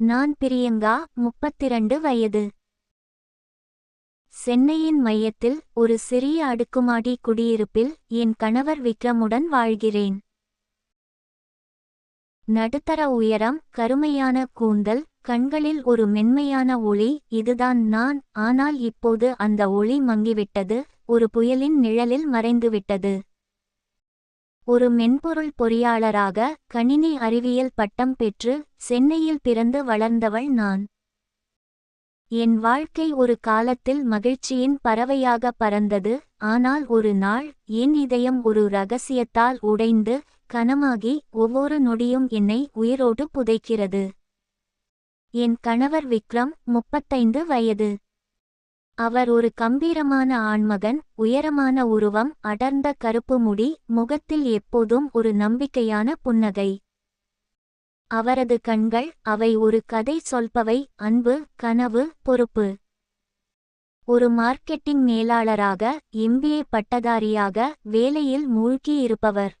நான் பிரியங்கா முப்பத்திரண்டு வயது. சென்னையின் மையத்தில் ஒரு சிறிய அடுக்குமாடி குடியிருப்பில் என் கணவர் விக்ரமுடன் வாழ்கிறேன். நடுத்தர உயரம் கருமையான கூந்தல் கண்களில் ஒரு மென்மையான ஒளி இதுதான் நான் ஆனால் இப்போது அந்த ஒளி மங்கிவிட்டது ஒரு புயலின் நிழலில் மறைந்துவிட்டது. ஒரு மென்பொருள் பொறியாளராக கணினி அறிவியல் பட்டம் பெற்று சென்னையில் பிறந்து வளர்ந்தவள் நான். என் வாழ்க்கை ஒரு காலத்தில் மகிழ்ச்சியின் பறவையாக பறந்தது ஆனால் ஒரு நாள் என் இதயம் ஒரு ரகசியத்தால் உடைந்து கனமாகி ஒவ்வொரு நொடியும் என்னை உயிரோடு புதைக்கிறது. என் கணவர் விக்ரம் முப்பத்தைந்து வயது. அவர் ஒரு கம்பீரமான ஆண்மகன் உயரமான உருவம் அடர்ந்த கருப்பு முடி முகத்தில் எப்போதும் ஒரு நம்பிக்கையான புன்னகை. அவரது கண்கள் அவை ஒரு கதை சொல்பவை அன்பு கனவு பொறுப்பு. ஒரு மார்க்கெட்டிங் மேலாளராக எம்பிஏ பட்டதாரியாக வேலையில் மூழ்கியிருப்பவர்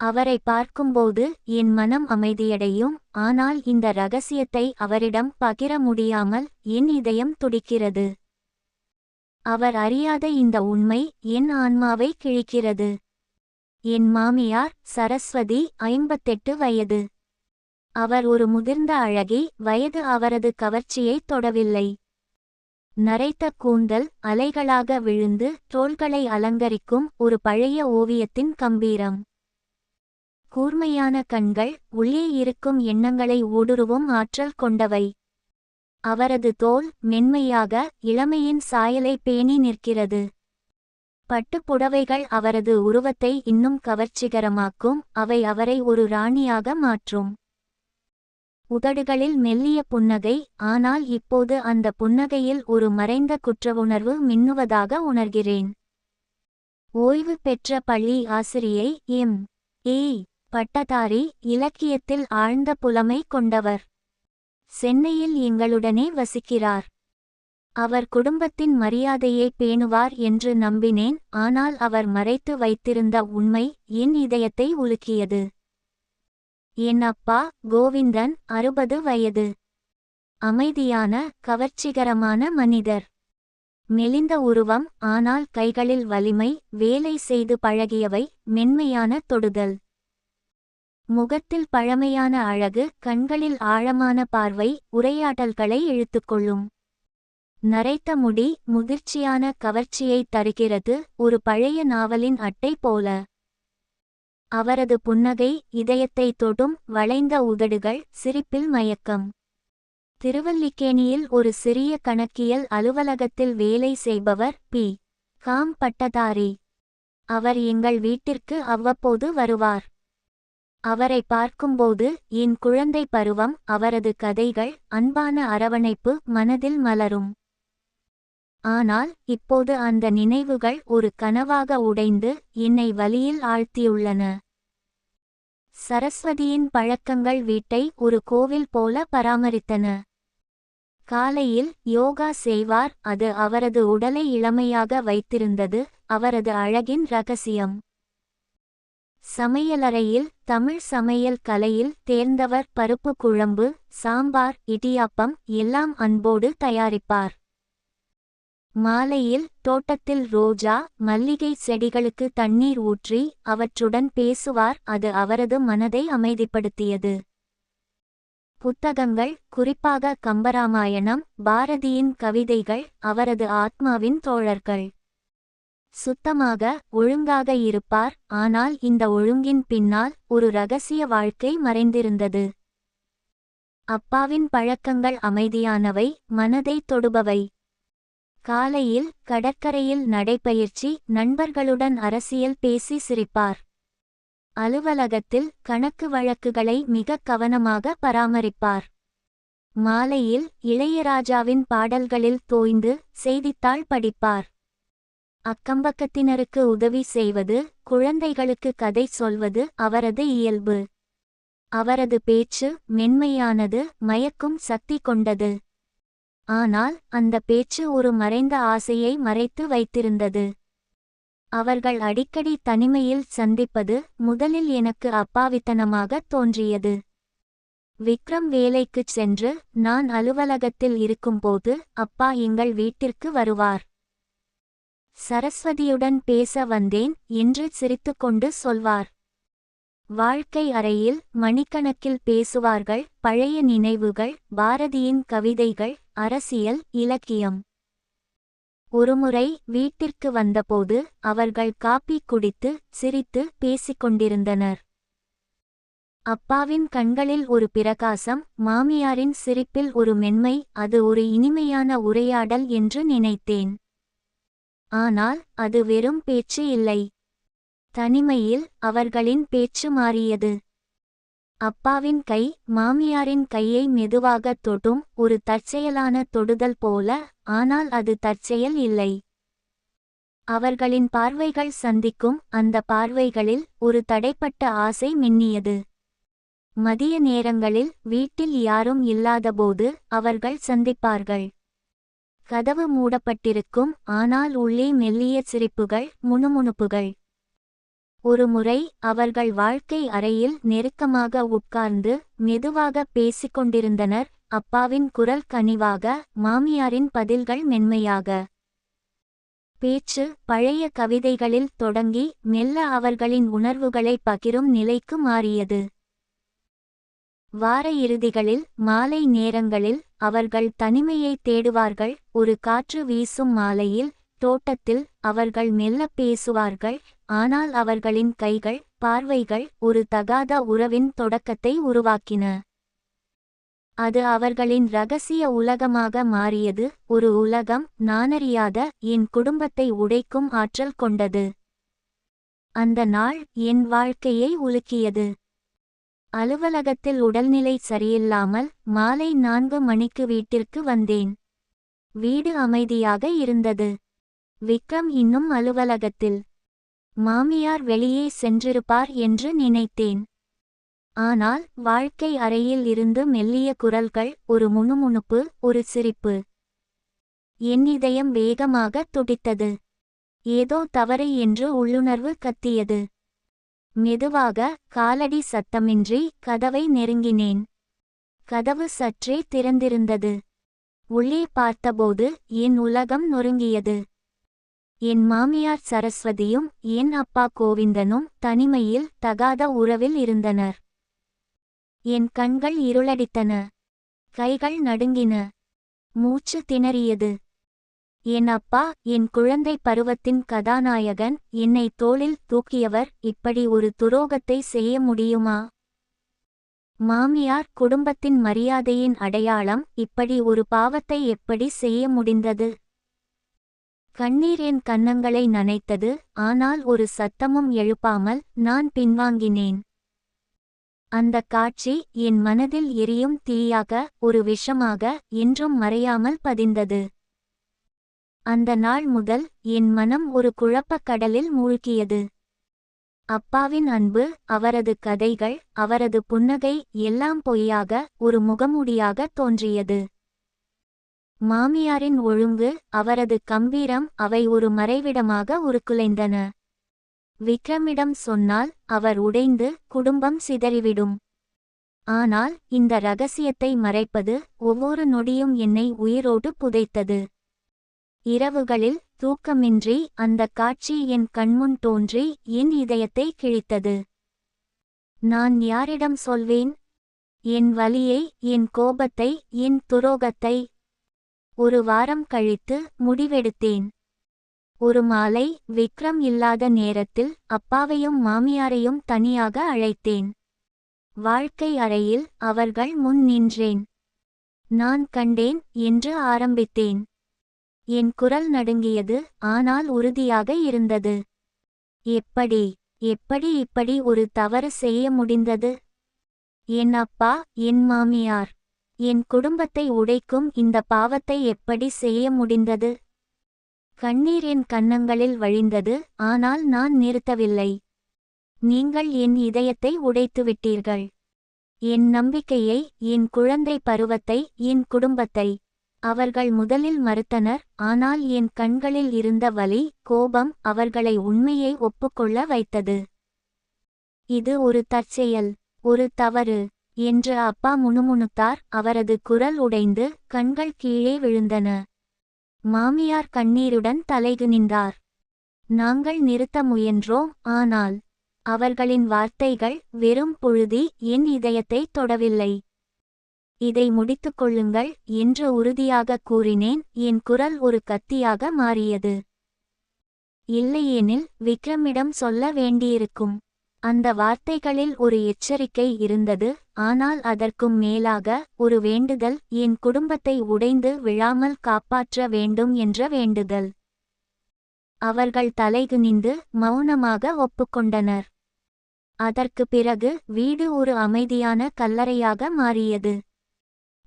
அவரை பார்க்கும்போது என் மனம் அமைதியடையும் ஆனால் இந்த ரகசியத்தை அவரிடம் பகிர முடியாமல் என் இதயம் துடிக்கிறது. அவர் அறியாத இந்த உண்மை என் ஆன்மாவை கிழிக்கிறது. என் மாமியார் சரஸ்வதி ஐம்பத்தெட்டு வயது. அவர் ஒரு முதிர்ந்த அழகி வயது அவரது கவர்ச்சியைத் தொடவில்லை. நரைத்த கூந்தல் அலைகளாக விழுந்து தோள்களை அலங்கரிக்கும் ஒரு பழைய ஓவியத்தின் கம்பீரம். கூர்மையான கண்கள் உள்ளே இருக்கும் எண்ணங்களை ஊடுருவும் ஆற்றல் கொண்டவை. அவரது தோல் மென்மையாக இளமையின் சாயலை பேணி நிற்கிறது. பட்டுப் புடவைகள் அவரது உருவத்தை இன்னும் கவர்ச்சிகரமாக்கும் அவை அவரை ஒரு ராணியாக மாற்றும். உதடுகளில் மெல்லிய புன்னகை ஆனால் இப்போது அந்த புன்னகையில் ஒரு மறைந்த குற்றவுணர்வு மின்னுவதாக உணர்கிறேன். ஓய்வு பெற்ற பள்ளி ஆசிரியை எம். ஏ. பட்டதாரி இலக்கியத்தில் ஆழ்ந்த புலமை கொண்டவர். சென்னையில் எங்களுடனே வசிக்கிறார். அவர் குடும்பத்தின் மரியாதையை பேணுவார் என்று நம்பினேன் ஆனால் அவர் மறைத்து வைத்திருந்த உண்மை என் இதயத்தை உலுக்கியது. என் அப்பா கோவிந்தன் அறுபது வயது. அமைதியான கவர்ச்சிகரமான மனிதர். மெலிந்த உருவம் ஆனால் கைகளில் வலிமை வேலை செய்து பழகியவை மென்மையான தொடுதல். முகத்தில் பழமையான அழகு கண்களில் ஆழமான பார்வை உரையாடல்களை இழுத்துக்கொள்ளும். நரைத்த முடி முதிர்ச்சியான கவர்ச்சியை தருகிறது ஒரு பழைய நாவலின் அட்டை போல. அவரது புன்னகை இதயத்தை தொடும் வளைந்த உதடுகள் சிரிப்பில் மயக்கம். திருவல்லிக்கேணியில் ஒரு சிறிய கணக்கியல் அலுவலகத்தில் வேலை செய்பவர் பி. காம். பட்டதாரி. அவர் எங்கள் வீட்டிற்கு அவ்வப்போது வருவார். அவரை பார்க்கும்போது என் குழந்தை பருவம் அவரது கதைகள் அன்பான அரவணைப்பு மனதில் மலரும். ஆனால் இப்போது அந்த நினைவுகள் ஒரு கனவாக உடைந்து என்னை வலியில் ஆழ்த்தியுள்ளன. சரஸ்வதியின் பழக்கங்கள் வீட்டை ஒரு கோவில் போல பராமரித்தன. காலையில் யோகா செய்வார் அது அவரது உடலை இளமையாக வைத்திருந்தது அவரது அழகின் ரகசியம். சமையலறையில் தமிழ் சமையல் கலையில் தேர்ந்தவர் பருப்பு குழம்பு சாம்பார் இடியாப்பம் எல்லாம் அன்போடு தயாரிப்பார். மாலையில் தோட்டத்தில் ரோஜா மல்லிகை செடிகளுக்கு தண்ணீர் ஊற்றி அவற்றுடன் பேசுவார் அது அவரது மனதை அமைதிப்படுத்தியது. புத்தகங்கள் குறிப்பாக கம்பராமாயணம் பாரதியின் கவிதைகள் அவரது ஆத்மாவின் தோழர்கள். சுத்தமாக ஒழுங்காக இருப்பார். ஆனால் இந்த ஒழுங்கின் பின்னால் ஒரு ரகசிய வாழ்க்கை மறைந்திருந்தது. அப்பாவின் பழக்கங்கள் அமைதியானவை மனதை தொடுபவை. காலையில் கடற்கரையில் நடைபயிற்சி நண்பர்களுடன் அரசியல் பேசி சிரிப்பார். அலுவலகத்தில் கணக்கு வழக்குகளை மிக கவனமாக பராமரிப்பார். மாலையில் இளையராஜாவின் பாடல்களில் தோய்ந்து செய்தித்தாள் படிப்பார். அக்கம்பக்கத்தினருக்கு உதவி செய்வது குழந்தைகளுக்கு கதை சொல்வது அவரது இயல்பு. அவரது பேச்சு மென்மையானது மயக்கும் சக்தி கொண்டது. ஆனால் அந்த பேச்சு ஒரு மறைந்த ஆசையை மறைத்து வைத்திருந்தது. அவர்கள் அடிக்கடி தனிமையில் சந்திப்பது முதலில் எனக்கு அப்பாவித்தனமாகத் தோன்றியது. விக்ரம் வேலைக்குச் சென்று நான் அலுவலகத்தில் இருக்கும்போது அப்பா எங்கள் வீட்டிற்கு வருவார். சரஸ்வதியுடன் பேச வந்தேன் என்று சிரித்துக்கொண்டு சொல்வார். வாழ்க்கை அறையில் மணிக்கணக்கில் பேசுவார்கள் பழைய நினைவுகள் பாரதியின் கவிதைகள் அரசியல் இலக்கியம். ஒருமுறை வீட்டிற்கு வந்தபோது அவர்கள் காப்பி குடித்து சிரித்து பேசிக்கொண்டிருந்தனர். அப்பாவின் கண்களில் ஒரு பிரகாசம் மாமியாரின் சிரிப்பில் ஒரு மென்மை அது ஒரு இனிமையான உரையாடல் என்று நினைத்தேன். ஆனால் அது வெறும் பேச்சு இல்லை. தனிமையில் அவர்களின் பேச்சு மாறியது. அப்பாவின் கை மாமியாரின் கையை மெதுவாகத் தொடும் ஒரு தற்செயலான தொடுதல் போல ஆனால் அது தற்செயல் இல்லை. அவர்களின் பார்வைகள் சந்திக்கும் அந்த பார்வைகளில் ஒரு தடைப்பட்ட ஆசை மின்னியது. மதிய நேரங்களில் வீட்டில் யாரும் இல்லாதபோது அவர்கள் சந்திப்பார்கள். கதவு மூடப்பட்டிருக்கும் ஆனால் உள்ளே மெல்லிய சிரிப்புகள் முணுமுணுப்புகள். ஒருமுறை அவர்கள் வாழ்க்கை அறையில் நெருக்கமாக உட்கார்ந்து மெதுவாக பேசிக்கொண்டிருந்தனர் அப்பாவின் குரல் கனிவாக மாமியாரின் பதில்கள் மென்மையாக. பேச்சு பழைய கவிதைகளில் தொடங்கி மெல்ல அவர்களின் உணர்வுகளை பகிரும் நிலைக்கு மாறியது. வார இறுதிகளில் மாலை நேரங்களில் அவர்கள் தனிமையை தேடுவார்கள். ஒரு காற்று வீசும் மாலையில் தோட்டத்தில் அவர்கள் மெல்ல பேசுவார்கள். ஆனால் அவர்களின் கைகள் பார்வைகள் ஒரு தகாத உறவின் தொடக்கத்தை உருவாக்கின. அது அவர்களின் ரகசிய உலகமாக மாறியது. ஒரு உலகம் நானறியாத என் குடும்பத்தை உடைக்கும் ஆற்றல் கொண்டது. அந்த நாள் என் வாழ்க்கையை உலுக்கியது. அலுவலகத்தில் உடல்நிலை சரியில்லாமல் மாலை நான்கு மணிக்கு வீட்டிற்கு வந்தேன். வீடு அமைதியாக இருந்தது. விக்ரம் இன்னும் அலுவலகத்தில். மாமியார் வெளியே சென்றிருப்பார் என்று நினைத்தேன். ஆனால் வாழ்க்கை அறையில் இருந்து மெல்லிய குரல்கள் ஒரு முணுமுணுப்பு ஒரு சிரிப்பு. என் இதயம் வேகமாக துடித்தது. ஏதோ தவறு என்று உள்ளுணர்வு கத்தியது. மெதுவாக காலடி சத்தமின்றி கதவை நெருங்கினேன். கதவு சற்றே திறந்திருந்தது. உள்ளே பார்த்தபோது என் உலகம் நொறுங்கியது. என் மாமியார் சரஸ்வதியும் என் அப்பா கோவிந்தனும் தனிமையில் தகாத உறவில் இருந்தனர். என் கண்கள் இருளடித்தன. கைகள் நடுங்கின. மூச்சு திணறியது. என் அப்பா என் குழந்தை பருவத்தின் கதாநாயகன் என்னை தோளில் தூக்கியவர் இப்படி ஒரு துரோகத்தை செய்ய முடியுமா? மாமியார் குடும்பத்தின் மரியாதையின் அடையாளம் இப்படி ஒரு பாவத்தை எப்படி செய்ய முடிந்தது? கண்ணீர் என் கன்னங்களை நனைத்தது ஆனால் ஒரு சத்தமும் எழுப்பாமல் நான் பின்வாங்கினேன். அந்த காட்சி என் மனதில் எரியும் தீயாக ஒரு விஷமாக என்றும் மறையாமல் பதிந்தது. அந்த நாள் முதல் என் மனம் ஒரு குழப்பக் கடலில் மூழ்கியது. அப்பாவின் அன்பு அவரது கதைகள் அவரது புன்னகை எல்லாம் பொய்யாக ஒரு முகமூடியாக தோன்றியது. மாமியாரின் ஒழுங்கு அவரது கம்பீரம் அவை ஒரு மறைவிடமாக உருக்குலைந்தன. விக்ரமிடம் சொன்னால் அவர் உடைந்து குடும்பம் சிதறிவிடும். ஆனால் இந்த ரகசியத்தை மறைப்பது ஒவ்வொரு நொடியும் என்னை உயிரோடு புதைத்தது. இரவுகளில் தூக்கமின்றி அந்த காட்சி என் கண்முன் தோன்றி என் இதயத்தை கிழித்தது. நான் யாரிடம் சொல்வேன்? என் வலியை என் கோபத்தை என் துரோகத்தை. ஒரு வாரம் கழித்து முடிவெடுத்தேன். ஒரு மாலை விக்ரம் இல்லாத நேரத்தில் அப்பாவையும் மாமியாரையும் தனியாக அழைத்தேன். வாழ்க்கை அறையில் அவர்கள் முன் நின்றேன். நான் கண்டேன் என்று ஆரம்பித்தேன். என் குரல் நடுங்கியது ஆனால் உறுதியாக இருந்தது. எப்படி எப்படி இப்படி ஒரு தவறு செய்ய முடிந்தது? என் அப்பா என் மாமியார் என் குடும்பத்தை உடைக்கும் இந்த பாவத்தை எப்படி செய்ய முடிந்தது? கண்ணீர் என் கன்னங்களில் வழிந்தது ஆனால் நான் நிறுத்தவில்லை. நீங்கள் என் இதயத்தை உடைத்துவிட்டீர்கள் என் நம்பிக்கையை என் குழந்தை பருவத்தை என் குடும்பத்தை அவர்கள் முதலில் மறுத்தனர் ஆனால் என் கண்களில் இருந்த வலி கோபம் அவர்களை உண்மையை ஒப்புக்கொள்ள வைத்தது. இது ஒரு தற்செயல் ஒரு தவறு என்று அப்பா முணுமுணுத்தார். அவரது குரல் உடைந்து கண்கள் கீழே விழுந்தன. மாமியார் கண்ணீருடன் தலைகு நின்றார். நாங்கள் நிறுத்த முயன்றோம் ஆனால் அவர்களின் வார்த்தைகள் வெறும் புழுதி என் இதயத்தை தொடவில்லை. இதை முடித்துக் கொள்ளுங்கள் என்று உறுதியாக கூறினேன். என் குரல் ஒரு கத்தியாக மாறியது. இல்லையெனில் விக்ரமிடம் சொல்ல வேண்டியிருக்கும். அந்த வார்த்தைகளில் ஒரு எச்சரிக்கை இருந்தது. ஆனால் அதற்கும் மேலாக ஒரு வேண்டுதல். என் குடும்பத்தை உடைந்து விழாமல் காப்பாற்ற வேண்டும் என்ற வேண்டுதல். அவர்கள் தலைகுனிந்து மௌனமாக ஒப்புக்கொண்டனர். அதற்கு பிறகு வீடு ஒரு அமைதியான கல்லறையாக மாறியது.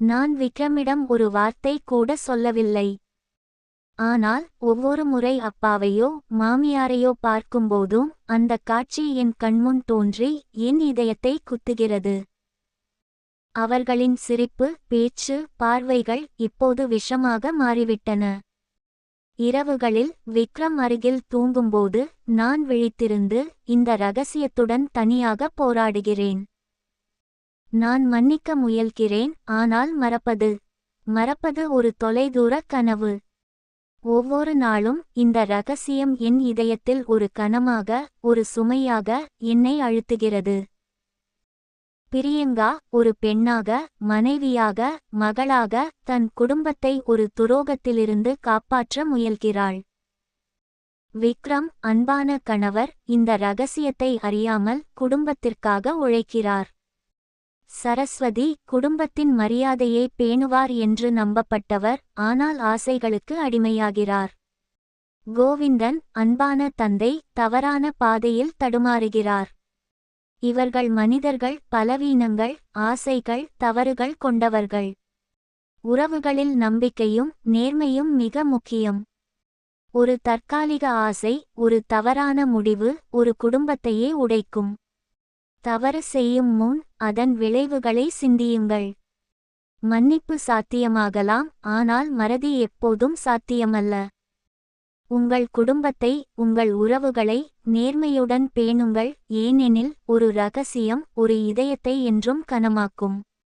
நான் விக்ரமிடம் ஒரு வார்த்தை கூட சொல்லவில்லை. ஆனால் ஒவ்வொரு முறை அப்பாவையோ மாமியாரையோ பார்க்கும்போதும் அந்த காட்சி என் கண்முன் தோன்றி என் இதயத்தை குத்துகிறது. அவர்களின் சிரிப்பு பேச்சு பார்வைகள் இப்போது விஷமாக மாறிவிட்டன. இரவுகளில் விக்ரம் அருகில் தூங்கும்போது நான் விழித்திருந்து இந்த ரகசியத்துடன் தனியாக போராடுகிறேன். நான் மன்னிக்க முயல்கிறேன் ஆனால் மறப்பது. மறப்பது ஒரு தொலைதூர கனவு. ஒவ்வொரு நாளும் இந்த ரகசியம் என் இதயத்தில் ஒரு கனமாக ஒரு சுமையாக என்னை அழுத்துகிறது. பிரியங்கா ஒரு பெண்ணாக மனைவியாக மகளாக தன் குடும்பத்தை ஒரு துரோகத்திலிருந்து காப்பாற்ற முயல்கிறாள். விக்ரம் அன்பான கணவர் இந்த ரகசியத்தை அறியாமல் குடும்பத்திற்காக உழைக்கிறார். சரஸ்வதி குடும்பத்தின் மரியாதையை பேணுவார் என்று நம்பப்பட்டவர் ஆனால் ஆசைகளுக்கு அடிமையாகிறார். கோவிந்தன் அன்பான தந்தை தவறான பாதையில் தடுமாறுகிறார். இவர்கள் மனிதர்கள் பலவீனங்கள் ஆசைகள் தவறுகள் கொண்டவர்கள். உறவுகளில் நம்பிக்கையும் நேர்மையும் மிக முக்கியம். ஒரு தற்காலிக ஆசை ஒரு தவறான முடிவு ஒரு குடும்பத்தையே உடைக்கும். தவறு செய்யும் முன் அதன் விளைவுகளை சிந்தியுங்கள். மன்னிப்பு சாத்தியமாகலாம் ஆனால் மறதி எப்போதும் சாத்தியமல்ல. உங்கள் குடும்பத்தை உங்கள் உறவுகளை நேர்மையுடன் பேணுங்கள் ஏனெனில் ஒரு ரகசியம் ஒரு இதயத்தை என்றும் கனமாக்கும்.